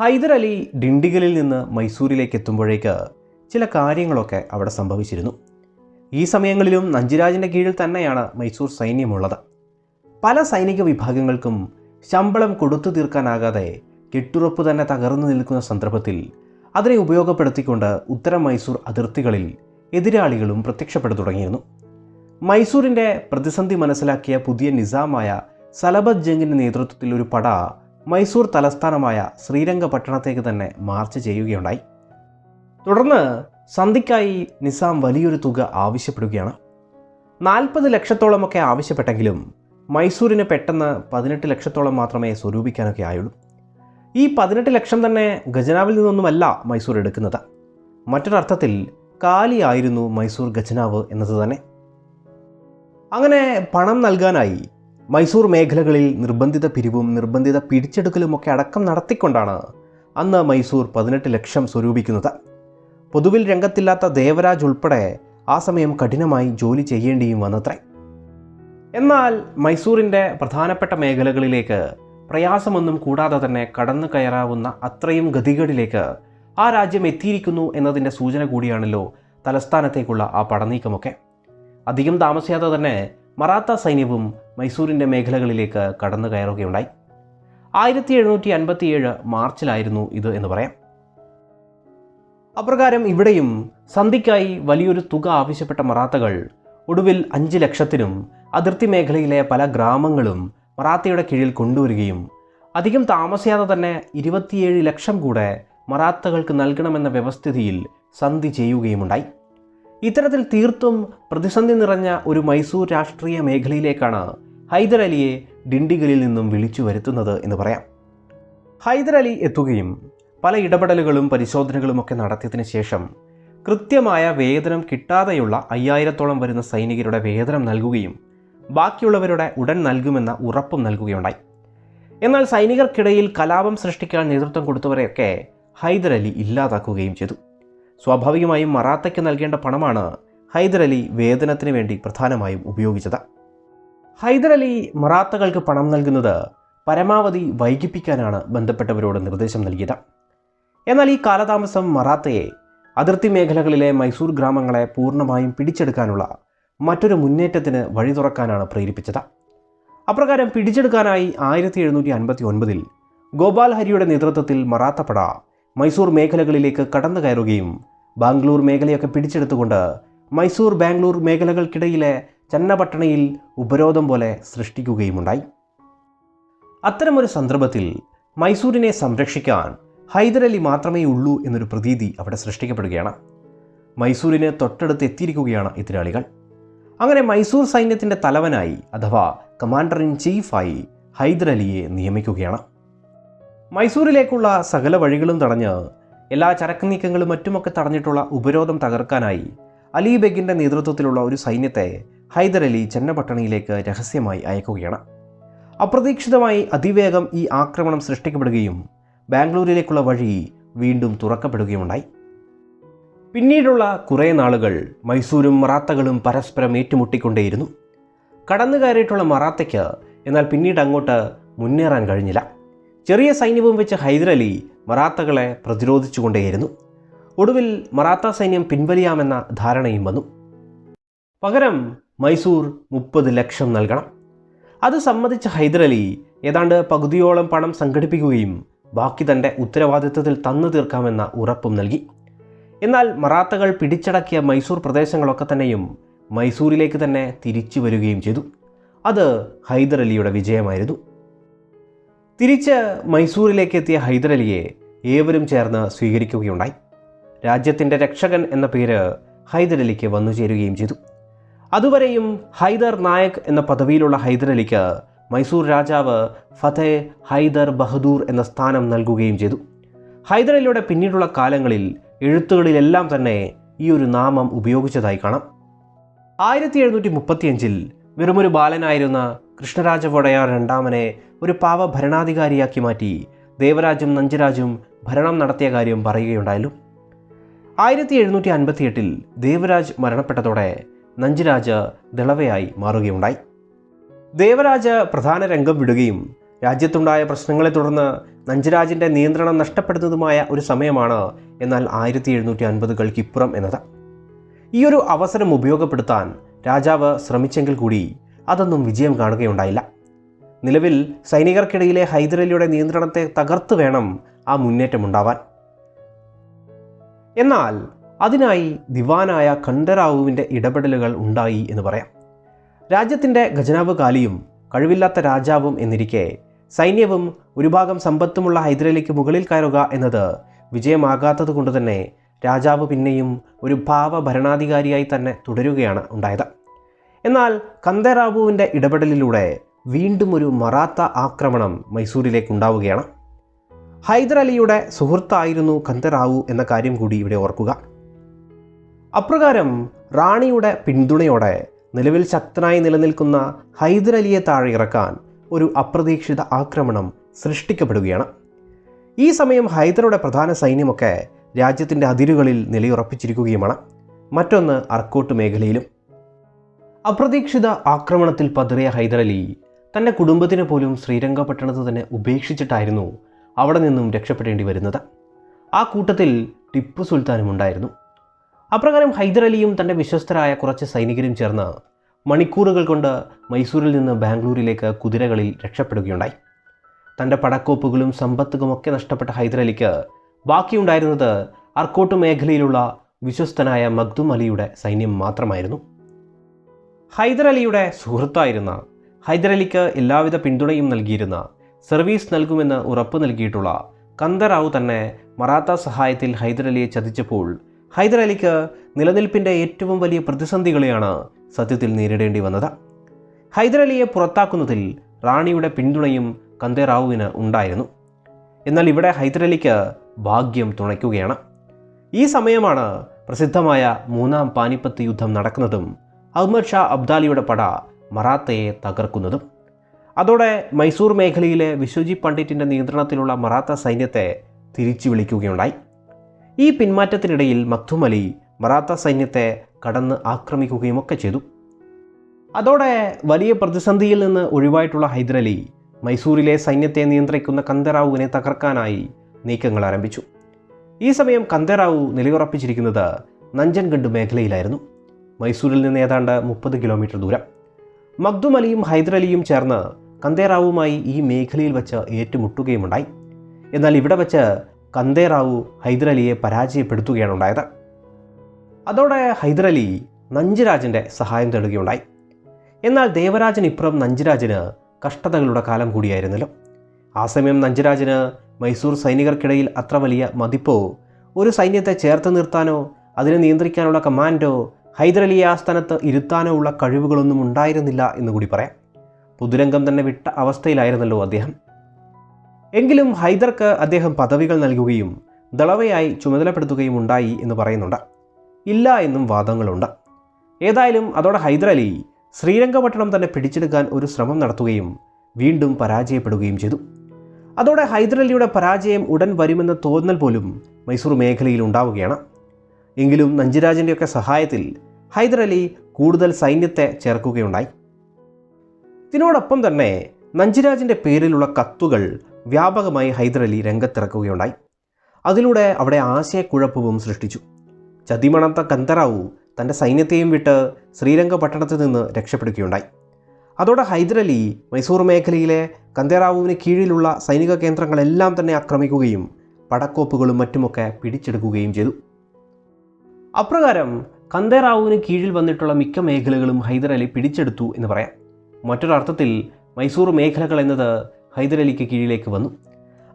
ഹൈദർ അലി ഡിണ്ടിഗലിൽ നിന്ന് മൈസൂരിലേക്ക് എത്തുമ്പോഴേക്ക് ചില കാര്യങ്ങളൊക്കെ അവിടെ സംഭവിച്ചിരുന്നു. ഈ സമയങ്ങളിലും നഞ്ചിരാജിന്റെ കീഴിൽ തന്നെയാണ് മൈസൂർ സൈന്യമുള്ളത്. പല സൈനിക വിഭാഗങ്ങൾക്കും ശമ്പളം കൊടുത്തു തീർക്കാനാകാതെ കെട്ടുറപ്പ് തന്നെ തകർന്നു നിൽക്കുന്ന സന്ദർഭത്തിൽ അതിനെ ഉപയോഗപ്പെടുത്തിക്കൊണ്ട് ഉത്തര മൈസൂർ അതിർത്തികളിൽ എതിരാളികളും പ്രത്യക്ഷപ്പെട്ടു തുടങ്ങിയിരുന്നു. മൈസൂരിന്റെ പ്രതിസന്ധി മനസ്സിലാക്കിയ പുതിയ നിസാമായ സലബത് ജംഗിന്റെ നേതൃത്വത്തിൽ ഒരു പട മൈസൂർ തലസ്ഥാനമായ ശ്രീരംഗപട്ടണത്തേക്ക് തന്നെ മാർച്ച് ചെയ്യുകയുണ്ടായി. തുടർന്ന് സന്ധിക്കായി നിസാം വലിയൊരു തുക ആവശ്യപ്പെടുകയാണ്. നാൽപ്പത് ലക്ഷത്തോളമൊക്കെ ആവശ്യപ്പെട്ടെങ്കിലും മൈസൂരിന് പെട്ടെന്ന് പതിനെട്ട് ലക്ഷത്തോളം മാത്രമേ സ്വരൂപിക്കാനൊക്കെ ആയുള്ളൂ. ഈ പതിനെട്ട് ലക്ഷം തന്നെ ഖജനാവിൽ നിന്നൊന്നുമല്ല മൈസൂർ എടുക്കുന്നത്. മറ്റൊരർത്ഥത്തിൽ കാലിയായിരുന്നു മൈസൂർ ഖജനാവ് എന്നത് തന്നെ. അങ്ങനെ പണം നൽകാനായി മൈസൂർ മേഖലകളിൽ നിർബന്ധിത പിരിവും നിർബന്ധിത പിടിച്ചെടുക്കലുമൊക്കെ അടക്കം നടത്തിക്കൊണ്ടാണ് അന്ന് മൈസൂർ പതിനെട്ട് ലക്ഷം സ്വരൂപിക്കുന്നത്. പൊതുവിൽ രംഗത്തില്ലാത്ത ദേവരാജ് ഉൾപ്പെടെ ആ സമയം കഠിനമായി ജോലി ചെയ്യേണ്ടിയും വന്നത്രേ. എന്നാൽ മൈസൂരിന്റെ പ്രധാനപ്പെട്ട മേഖലകളിലേക്ക് പ്രയാസമൊന്നും കൂടാതെ തന്നെ കടന്നു കയറാവുന്ന അത്രയും ഗതികളിലേക്ക് ആ രാജ്യം എത്തിയിരിക്കുന്നു എന്നതിന്റെ സൂചന കൂടിയാണല്ലോ തലസ്ഥാനത്തേക്കുള്ള ആ പടനീക്കമൊക്കെ. അധികം താമസിയാതെ തന്നെ മറാത്ത സൈന്യവും മൈസൂരിന്റെ മേഖലകളിലേക്ക് കടന്നു കയറുകയുണ്ടായി. ആയിരത്തി എഴുന്നൂറ്റി അൻപത്തിയേഴ് മാർച്ചിലായിരുന്നു ഇത് എന്ന് പറയാം. അപ്രകാരം ഇവിടെയും സന്ധിക്കായി വലിയൊരു തുക ആവശ്യപ്പെട്ട മറാത്തകൾ ഒടുവിൽ അഞ്ച് ലക്ഷത്തിനും അതിർത്തി മേഖലയിലെ പല ഗ്രാമങ്ങളും മറാത്തയുടെ കീഴിൽ കൊണ്ടുവരികയും അധികം താമസിയാതെ തന്നെ ഇരുപത്തിയേഴ് ലക്ഷം കൂടെ മറാത്തകൾക്ക് നൽകണമെന്ന വ്യവസ്ഥിതിയിൽ സന്ധി ചെയ്യുകയുമുണ്ടായി. ഇത്തരത്തിൽ തീർത്തും പ്രതിസന്ധി നിറഞ്ഞ ഒരു മൈസൂർ രാഷ്ട്രീയ മേഖലയിലേക്കാണ് ഹൈദർ അലിയെ ഡിണ്ടിഗലിൽ നിന്നും വിളിച്ചു വരുത്തുന്നത് എന്ന് പറയാം. ഹൈദർ അലി എത്തുകയും പല ഇടപെടലുകളും പരിശോധനകളും ഒക്കെ നടത്തിയതിന് ശേഷം കൃത്യമായ വേതനം കിട്ടാതെയുള്ള അയ്യായിരത്തോളം വരുന്ന സൈനികരുടെ വേതനം നൽകുകയും ബാക്കിയുള്ളവരുടെ ഉടൻ നൽകുമെന്ന ഉറപ്പും നൽകുകയുണ്ടായി. എന്നാൽ സൈനികർക്കിടയിൽ കലാപം സൃഷ്ടിക്കാൻ നേതൃത്വം കൊടുത്തവരെയൊക്കെ ഹൈദർ അലി ഇല്ലാതാക്കുകയും ചെയ്തു. സ്വാഭാവികമായും മറാത്തയ്ക്ക് നൽകേണ്ട പണമാണ് ഹൈദർ അലി വേതനത്തിന് വേണ്ടി പ്രധാനമായും ഉപയോഗിച്ചത്. ഹൈദർ അലി മറാത്തകൾക്ക് പണം നൽകുന്നത് പരമാവധി വൈകിപ്പിക്കാനാണ് ബന്ധപ്പെട്ടവരോട് നിർദ്ദേശം നൽകിയത്. എന്നാൽ ഈ കാലതാമസം മറാത്തയെ അതിർത്തി മേഖലകളിലെ മൈസൂർ ഗ്രാമങ്ങളെ പൂർണമായും പിടിച്ചെടുക്കാനുള്ള മറ്റൊരു മുന്നേറ്റത്തിന് വഴി തുറക്കാനാണ് പ്രേരിപ്പിച്ചത്. അപ്രകാരം പിടിച്ചെടുക്കാനായി ആയിരത്തി എഴുന്നൂറ്റി അൻപത്തി ഒൻപതിൽ ഗോപാൽ ഹരിയുടെ നേതൃത്വത്തിൽ മറാത്തപ്പട മൈസൂർ മേഖലകളിലേക്ക് കടന്നു കയറുകയും ബാംഗ്ലൂർ മേഖലയൊക്കെ പിടിച്ചെടുത്തുകൊണ്ട് മൈസൂർ ബാംഗ്ലൂർ മേഖലകൾക്കിടയിലെ ചന്നപട്ടണയിൽ ഉപരോധം പോലെ സൃഷ്ടിക്കുകയുമുണ്ടായി. അത്തരമൊരു സന്ദർഭത്തിൽ മൈസൂരിനെ സംരക്ഷിക്കാൻ ഹൈദരലി മാത്രമേ ഉള്ളൂ എന്നൊരു പ്രതീതി അവിടെ സൃഷ്ടിക്കപ്പെടുകയാണ്. മൈസൂരിന് തൊട്ടടുത്ത് എത്തിയിരിക്കുകയാണ് എതിരാളികൾ. അങ്ങനെ മൈസൂർ സൈന്യത്തിന്റെ തലവനായി അഥവാ കമാൻഡർ ഇൻ ചീഫായി ഹൈദരലിയെ നിയമിക്കുകയാണ്. മൈസൂരിലേക്കുള്ള സകല വഴികളും തടഞ്ഞ് എല്ലാ ചരക്ക് നീക്കങ്ങളും മറ്റുമൊക്കെ തടഞ്ഞിട്ടുള്ള ഉപരോധം തകർക്കാനായി അലി ബെഗിന്റെ നേതൃത്വത്തിലുള്ള ഒരു സൈന്യത്തെ ഹൈദർ ചെന്നപട്ടണിയിലേക്ക് രഹസ്യമായി അയക്കുകയാണ്. അപ്രതീക്ഷിതമായി അതിവേഗം ഈ ആക്രമണം സൃഷ്ടിക്കപ്പെടുകയും ബാംഗ്ലൂരിലേക്കുള്ള വഴി വീണ്ടും തുറക്കപ്പെടുകയുണ്ടായി പിന്നീടുള്ള കുറേ നാളുകൾ മൈസൂരും മറാത്തകളും പരസ്പരം ഏറ്റുമുട്ടിക്കൊണ്ടേയിരുന്നു. കടന്നു കയറിയിട്ടുള്ള മറാത്തയ്ക്ക് എന്നാൽ പിന്നീട് അങ്ങോട്ട് മുന്നേറാൻ കഴിഞ്ഞില്ല. ചെറിയ സൈന്യവും വെച്ച് ഹൈദരലി മറാത്തകളെ പ്രതിരോധിച്ചുകൊണ്ടേയിരുന്നു. ഒടുവിൽ മറാത്ത സൈന്യം പിൻവലിയാമെന്ന ധാരണയും വന്നു. പകരം മൈസൂർ മുപ്പത് ലക്ഷം നൽകണം. അത് സമ്മതിച്ച ഹൈദരലി ഏതാണ്ട് പകുതിയോളം പണം സംഘടിപ്പിക്കുകയും ബാക്കി തന്റെ ഉത്തരവാദിത്വത്തിൽ തന്നു തീർക്കാമെന്ന ഉറപ്പും നൽകി. എന്നാൽ മറാത്തകൾ പിടിച്ചടക്കിയ മൈസൂർ പ്രദേശങ്ങളൊക്കെ തന്നെയും മൈസൂരിലേക്ക് തന്നെ തിരിച്ചു വരികയും ചെയ്തു. അത് ഹൈദരലിയുടെ വിജയമായിരുന്നു. തിരിച്ച് മൈസൂരിലേക്ക് എത്തിയ ഹൈദരലിയെ ഏവരും ചേർന്ന് സ്വീകരിക്കുകയുണ്ടായി. രാജ്യത്തിന്റെ രക്ഷകൻ എന്ന പേര് ഹൈദരലിക്ക് വന്നു ചേരുകയും ചെയ്തു. അതുവരെയും ഹൈദർ നായക് എന്ന പദവിയിലുള്ള ഹൈദരലിക്ക് മൈസൂർ രാജാവ് ഫതേ ഹൈദർ ബഹദൂർ എന്ന സ്ഥാനം നൽകുകയും ചെയ്തു. ഹൈദരലിയുടെ പിന്നീടുള്ള കാലങ്ങളിൽ എഴുത്തുകളിലെല്ലാം തന്നെ ഈ ഒരു നാമം ഉപയോഗിച്ചതായി കാണാം. ആയിരത്തി എഴുന്നൂറ്റി മുപ്പത്തിയഞ്ചിൽ വെറുമൊരു ബാലനായിരുന്ന കൃഷ്ണരാജ വടയാർ രണ്ടാമനെ ഒരു പാവ ഭരണാധികാരിയാക്കി മാറ്റി ദേവരാജും നഞ്ചരാജും ഭരണം നടത്തിയ കാര്യം പറയുകയുണ്ടായല്ലോ. ആയിരത്തി എഴുന്നൂറ്റി അൻപത്തിയെട്ടിൽ ദേവരാജ് മരണപ്പെട്ടതോടെ നഞ്ചരാജ് ദളവയായി മാറുകയുണ്ടായി. ദേവരാജ് പ്രധാന രംഗം വിടുകയും രാജ്യത്തുണ്ടായ പ്രശ്നങ്ങളെ തുടർന്ന് നഞ്ചിരാജിന്റെ നിയന്ത്രണം നഷ്ടപ്പെടുന്നതുമായ ഒരു സമയമാണ് എന്നാൽ ആയിരത്തി എഴുന്നൂറ്റി അൻപതുകൾക്കിപ്പുറം എന്നത്. ഈ ഒരു അവസരം ഉപയോഗപ്പെടുത്താൻ രാജാവ് ശ്രമിച്ചെങ്കിൽ കൂടി അതൊന്നും വിജയം കാണുകയുണ്ടായില്ല. നിലവിൽ സൈനികർക്കിടയിലെ ഹൈദരലിയുടെ നിയന്ത്രണത്തെ തകർത്തു വേണം ആ മുന്നേറ്റമുണ്ടാവാൻ. എന്നാൽ അതിനായി ദിവാനായ കണ്ഠരാവുവിന്റെ ഇടപെടലുകൾ ഉണ്ടായി എന്ന് പറയാം. രാജ്യത്തിന്റെ ഖജനാവ് കാലിയും കഴിവില്ലാത്ത രാജാവും എന്നിരിക്കെ സൈന്യവും ഒരു ഭാഗം സമ്പത്തുമുള്ള ഹൈദരലിക്ക് മുകളിൽ കയറുക എന്നത് വിജയമാകാത്തത് കൊണ്ട് തന്നെ രാജാവ് പിന്നെയും ഒരു ഭാവ ഭരണാധികാരിയായി തന്നെ തുടരുകയാണ് ഉണ്ടായത്. എന്നാൽ കന്ദറാവുവിന്റെ ഇടപെടലിലൂടെ വീണ്ടും ഒരു മറാത്ത ആക്രമണം മൈസൂരിലേക്ക് ഉണ്ടാവുകയാണ്. ഹൈദരലിയുടെ സുഹൃത്തായിരുന്നു കന്ദറാവു എന്ന കാര്യം കൂടി ഇവിടെ ഓർക്കുക. അപ്രകാരം റാണിയുടെ പിന്തുണയോടെ നിലവിൽ ശക്തനായി നിലനിൽക്കുന്ന ഹൈദരലിയെ താഴെ ഇറക്കാൻ ഒരു അപ്രതീക്ഷിത ആക്രമണം സൃഷ്ടിക്കപ്പെടുകയാണ്. ഈ സമയം ഹൈദറുടെ പ്രധാന സൈന്യമൊക്കെ രാജ്യത്തിന്റെ അതിരുകളിൽ നിലയുറപ്പിച്ചിരിക്കുകയുമാണ്. മറ്റൊന്ന് അർക്കോട്ട് മേഖലയിലും. അപ്രതീക്ഷിത ആക്രമണത്തിൽ പതറിയ ഹൈദരലി തന്റെ കുടുംബത്തിന് പോലും ശ്രീരംഗപട്ടണത്ത് തന്നെ ഉപേക്ഷിച്ചിട്ടായിരുന്നു അവിടെ നിന്നും രക്ഷപ്പെടേണ്ടി വരുന്നത്. ആ കൂട്ടത്തിൽ ടിപ്പു സുൽത്താനും ഉണ്ടായിരുന്നു അപ്രകാരം ഹൈദരലിയും തന്റെ വിശ്വസ്തരായ കുറച്ച് സൈനികരും ചേർന്ന് മണിക്കൂറുകൾ കൊണ്ട് മൈസൂരിൽ നിന്ന് ബാംഗ്ലൂരിലേക്ക് കുതിരകളിൽ രക്ഷപ്പെടുകയുണ്ടായി. തന്റെ പടക്കോപ്പുകളും സമ്പത്തുകളുമൊക്കെ നഷ്ടപ്പെട്ട ഹൈദരലിക്ക് ബാക്കിയുണ്ടായിരുന്നത് അർക്കോട്ട് മേഖലയിലുള്ള വിശ്വസ്തനായ മഖ്ദും അലിയുടെ സൈന്യം മാത്രമായിരുന്നു. ഹൈദരലിയുടെ സുഹൃത്തായിരുന്ന ഹൈദരലിക്ക് എല്ലാവിധ പിന്തുണയും നൽകിയിരുന്ന സർവീസ് നൽകുമെന്ന് ഉറപ്പ് നൽകിയിട്ടുള്ള കന്ദറാവു തന്നെ മറാത്ത സഹായത്തിൽ ഹൈദർ അലിയെ ചതിച്ചപ്പോൾ ഹൈദർ അലിക്ക് നിലനിൽപ്പിന്റെ ഏറ്റവും വലിയ പ്രതിസന്ധികളെയാണ് സത്യത്തിൽ നേരിടേണ്ടി വന്നത്. ഹൈദരാലിയെ പുറത്താക്കുന്നതിൽ റാണിയുടെ പിന്തുണയും കന്തേറാവുവിന് ഉണ്ടായിരുന്നു. എന്നാൽ ഇവിടെ ഹൈദരലിക്ക് ഭാഗ്യം തുണയ്ക്കുകയാണ്. ഈ സമയമാണ് പ്രസിദ്ധമായ മൂന്നാം പാനിപ്പത്ത് യുദ്ധം നടക്കുന്നതും അഹമ്മദ് ഷാ അബ്ദാലിയുടെ പട മറാത്തയെ തകർക്കുന്നതും. അതോടെ മൈസൂർ മേഖലയിലെ വിശ്വജി പണ്ഡിറ്റിന്റെ നിയന്ത്രണത്തിലുള്ള മറാത്ത സൈന്യത്തെ തിരിച്ചു വിളിക്കുകയുണ്ടായി ഈ പിന്മാറ്റത്തിനിടയിൽ മക്തും മറാത്ത സൈന്യത്തെ കടന്ന് ആക്രമിക്കുകയുമൊക്കെ ചെയ്തു. അതോടെ വലിയ പ്രതിസന്ധിയിൽ നിന്ന് ഒഴിവായിട്ടുള്ള ഹൈദരലി മൈസൂരിലെ സൈന്യത്തെ നിയന്ത്രിക്കുന്ന കന്തറാവുവിനെ തകർക്കാനായി നീക്കങ്ങൾ ആരംഭിച്ചു. ഈ സമയം കന്തറാവു നിലയുറപ്പിച്ചിരിക്കുന്നത് നഞ്ചൻഗഡ് മേഖലയിലായിരുന്നു. മൈസൂരിൽ നിന്ന് ഏതാണ്ട് മുപ്പത് കിലോമീറ്റർ ദൂരം. മഗ്ദും അലിയും ഹൈദരലിയും ചേർന്ന് കന്തേറാവുമായി ഈ മേഖലയിൽ വച്ച് ഏറ്റുമുട്ടുകയുമുണ്ടായി. എന്നാൽ ഇവിടെ വെച്ച് കന്ദേറാവു ഹൈദരലിയെ പരാജയപ്പെടുത്തുകയാണ് ഉണ്ടായത് അതോടെ ഹൈദരലി നഞ്ചുരാജന്റെ സഹായം തേടുകയുണ്ടായി. എന്നാൽ ദേവരാജൻ ഇപ്പുറം നഞ്ചരാജന് കഷ്ടതകളുടെ കാലം കൂടിയായിരുന്നല്ലോ. ആ സമയം നഞ്ചുരാജന് മൈസൂർ സൈനികർക്കിടയിൽ അത്ര വലിയ മതിപ്പോ ഒരു സൈന്യത്തെ ചേർത്ത് നിർത്താനോ അതിനെ നിയന്ത്രിക്കാനുള്ള കമാൻഡോ ഹൈദരലി ആ സ്ഥാനത്ത് ഇരുത്താനോ ഉള്ള കഴിവുകളൊന്നും ഉണ്ടായിരുന്നില്ല എന്ന് കൂടി പറയാം. പുതുരംഗം തന്നെ വിട്ട അവസ്ഥയിലായിരുന്നല്ലോ അദ്ദേഹം. എങ്കിലും ഹൈദർക്ക് അദ്ദേഹം പദവികൾ നൽകുകയും ദളവയായി ചുമതലപ്പെടുത്തുകയും ഉണ്ടായി എന്ന് പറയുന്നുണ്ട്. ഇല്ല എന്നും വാദങ്ങളുണ്ട്. ഏതായാലും അതോടെ ഹൈദരലി ശ്രീരംഗപട്ടണം തന്നെ പിടിച്ചെടുക്കാൻ ഒരു ശ്രമം നടത്തുകയും വീണ്ടും പരാജയപ്പെടുകയും ചെയ്തു. അതോടെ ഹൈദരലിയുടെ പരാജയം ഉടൻ വരുമെന്ന തോന്നൽ പോലും മൈസൂർ മേഖലയിൽ ഉണ്ടാവുകയാണ്. എങ്കിലും നഞ്ചിരാജന്റെയൊക്കെ സഹായത്തിൽ ഹൈദരലി കൂടുതൽ സൈന്യത്തെ ചേർക്കുകയുണ്ടായി. ഇതിനോടൊപ്പം തന്നെ നഞ്ചിരാജിന്റെ പേരിലുള്ള കത്തുകൾ വ്യാപകമായി ഹൈദരലി രംഗത്തിറക്കുകയുണ്ടായി. അതിലൂടെ അവിടെ ആശയക്കുഴപ്പവും സൃഷ്ടിച്ചു. ചതിമണത്ത കന്തറാവു തന്റെ സൈന്യത്തെയും വിട്ട് ശ്രീരംഗപട്ടണത്തിൽ നിന്ന് രക്ഷപ്പെടുകയുണ്ടായി. അതോടെ ഹൈദരലി മൈസൂർ മേഖലയിലെ കന്തേറാവുവിന് കീഴിലുള്ള സൈനിക കേന്ദ്രങ്ങളെല്ലാം തന്നെ ആക്രമിക്കുകയും പടക്കോപ്പുകളും മറ്റുമൊക്കെ പിടിച്ചെടുക്കുകയും ചെയ്തു. അപ്രകാരം കന്തേറാവുവിന് കീഴിൽ വന്നിട്ടുള്ള മിക്ക മേഖലകളും ഹൈദരലി പിടിച്ചെടുത്തു എന്ന് പറയാം. മറ്റൊരർത്ഥത്തിൽ മൈസൂർ മേഖലകൾ എന്നത് ഹൈദർ അലിക്ക് കീഴിലേക്ക് വന്നു.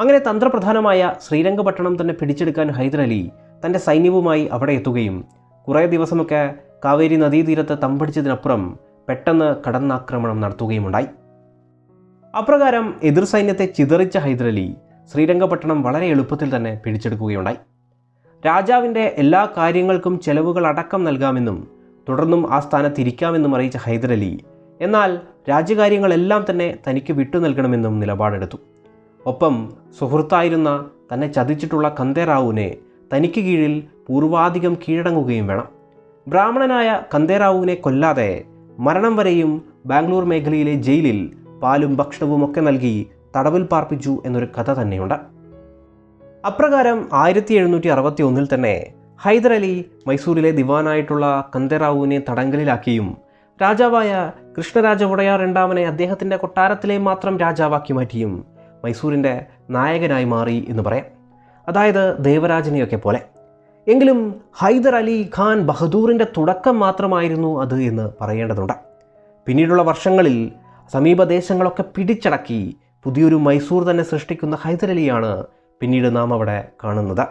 അങ്ങനെ തന്ത്രപ്രധാനമായ ശ്രീരംഗപട്ടണം തന്നെ പിടിച്ചെടുക്കാൻ ഹൈദരലി തന്റെ സൈന്യവുമായി അവിടെ എത്തുകയും കുറേ ദിവസമൊക്കെ കാവേരി നദീതീരത്ത് തമ്പടിച്ചതിനപ്പുറം പെട്ടെന്ന് കടന്നാക്രമണം നടത്തുകയുമുണ്ടായി. അപ്രകാരം എതിർ സൈന്യത്തെ ചിതറിച്ച ഹൈദരലി ശ്രീരംഗപട്ടണം വളരെ എളുപ്പത്തിൽ തന്നെ പിടിച്ചെടുക്കുകയുണ്ടായി. രാജാവിന്റെ എല്ലാ കാര്യങ്ങൾക്കും ചെലവുകൾ അടക്കം നൽകാമെന്നും തുടർന്നും ആ സ്ഥാനത്ത് ഇരിക്കാമെന്നും അറിയിച്ച ഹൈദരലി എന്നാൽ രാജ്യകാര്യങ്ങളെല്ലാം തന്നെ തനിക്ക് വിട്ടു നൽകണമെന്നും നിലപാടെടുത്തു. ഒപ്പം സുഹൃത്തായിരുന്ന തന്നെ ചതിച്ചിട്ടുള്ള കന്തേറാവുവിനെ തനിക്ക് കീഴിൽ പൂർവാധികം കീഴടങ്ങുകയും വേണം. ബ്രാഹ്മണനായ കന്തേറാവുവിനെ കൊല്ലാതെ മരണം വരെയും ബാംഗ്ലൂർ മേഖലയിലെ ജയിലിൽ പാലും ഭക്ഷണവും ഒക്കെ നൽകി തടവിൽ പാർപ്പിച്ചു എന്നൊരു കഥ തന്നെയുണ്ട്. അപ്രകാരം ആയിരത്തി എഴുന്നൂറ്റി അറുപത്തി ഒന്നിൽ തന്നെ ഹൈദരലി മൈസൂരിലെ ദിവാനായിട്ടുള്ള കന്തേറാവുവിനെ തടങ്കലിലാക്കിയും രാജാവായ കൃഷ്ണരാജ ഉടയാർ രണ്ടാമനെ അദ്ദേഹത്തിന്റെ കൊട്ടാരത്തിലെ മാത്രം രാജാവാക്കി മാറ്റിയും മൈസൂരിന്റെ നായകനായി മാറി എന്ന് പറയാം. അതായത് ദേവരാജനെയൊക്കെ പോലെ. എങ്കിലും ഹൈദർ അലി ഖാൻ ബഹദൂറിന്റെ തുടക്കം മാത്രമായിരുന്നു അത് എന്ന് പറയേണ്ടതുണ്ട്. പിന്നീടുള്ള വർഷങ്ങളിൽ സമീപദേശങ്ങളൊക്കെ പിടിച്ചടക്കി പുതിയൊരു മൈസൂർ തന്നെ സൃഷ്ടിക്കുന്ന ഹൈദരലിയാണ് പിന്നീട് നാം അവിടെ കാണുന്നത്.